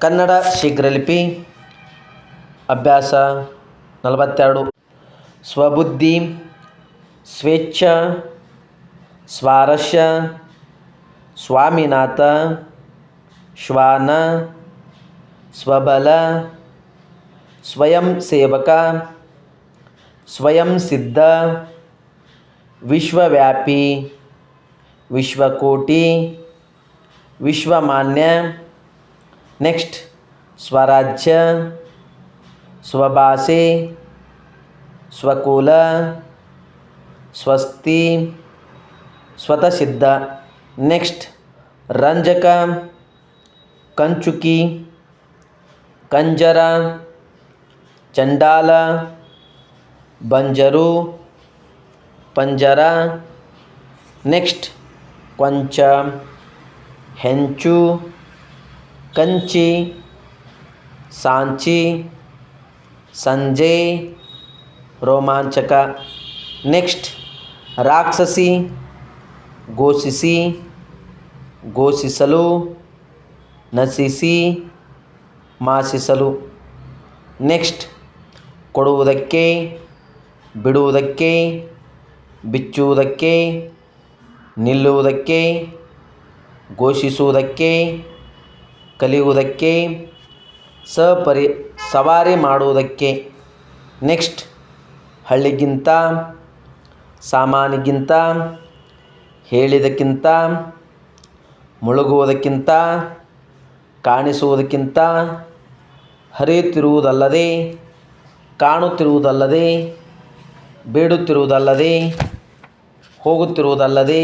ಕನ್ನಡ ಶೀಘ್ರಲಿಪಿ. ಅಭ್ಯಾಸ ನಲವತ್ತೆರಡು. ಸ್ವಬುದ್ಧಿ, ಸ್ವೇಚ್ಛ, ಸ್ವಾರಸ್ಯ, ಸ್ವಾಮಿನಾಥ, ಶ್ವಾನ, ಸ್ವಬಲ, ಸ್ವಯಂ ಸೇವಕ, ಸ್ವಯಂ ಸಿದ್ಧ, ವಿಶ್ವವ್ಯಾಪಿ, ವಿಶ್ವಕೋಟಿ, ವಿಶ್ವಮಾನ್ಯ. नेक्स्ट स्वराज्य स्वभाषे स्वकुल स्वस्ति स्वत सिद्ध नेक्स्ट रंजक कंचुकी कंजर चंडाल बंजरू पंजरा नेक्स्ट क्वंच हेंचू ಕಂಚಿ, ಸಾಂಚಿ, ಸಂಜೆ, ರೋಮಾಂಚಕ. ನೆಕ್ಸ್ಟ್, ರಾಕ್ಷಸಿ, ಘೋಷಿಸಿ, ಘೋಷಿಸಲು ನಸಿಸಿ ಮಾಸಿಸಲು. ನೆಕ್ಸ್ಟ್, ಕೊಡುವುದಕ್ಕೆ, ಬಿಡುವುದಕ್ಕೆ, ಬಿಚ್ಚುವುದಕ್ಕೆ, ನಿಲ್ಲುವುದಕ್ಕೆ, ಘೋಷಿಸುವುದಕ್ಕೆ ಕಲಿಯುವುದಕ್ಕೆ, ಸಪರಿ, ಸವಾರಿ ಮಾಡುವುದಕ್ಕೆ ನೆಕ್ಸ್ಟ್ ಹಳ್ಳಿಗಿಂತ ಸಾಮಾನಿಗಿಂತ ಹೇಳಿದಕ್ಕಿಂತ, ಮುಳುಗುವುದಕ್ಕಿಂತ, ಕಾಣಿಸುವುದಕ್ಕಿಂತ, ಹರಿಯುತ್ತಿರುವುದಲ್ಲದೆ, ಕಾಣುತ್ತಿರುವುದಲ್ಲದೆ, ಬೇಡುತ್ತಿರುವುದಲ್ಲದೆ, ಹೋಗುತ್ತಿರುವುದಲ್ಲದೆ,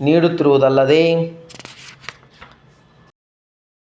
ನೀಡುತ್ತಿರುವುದಲ್ಲದೆ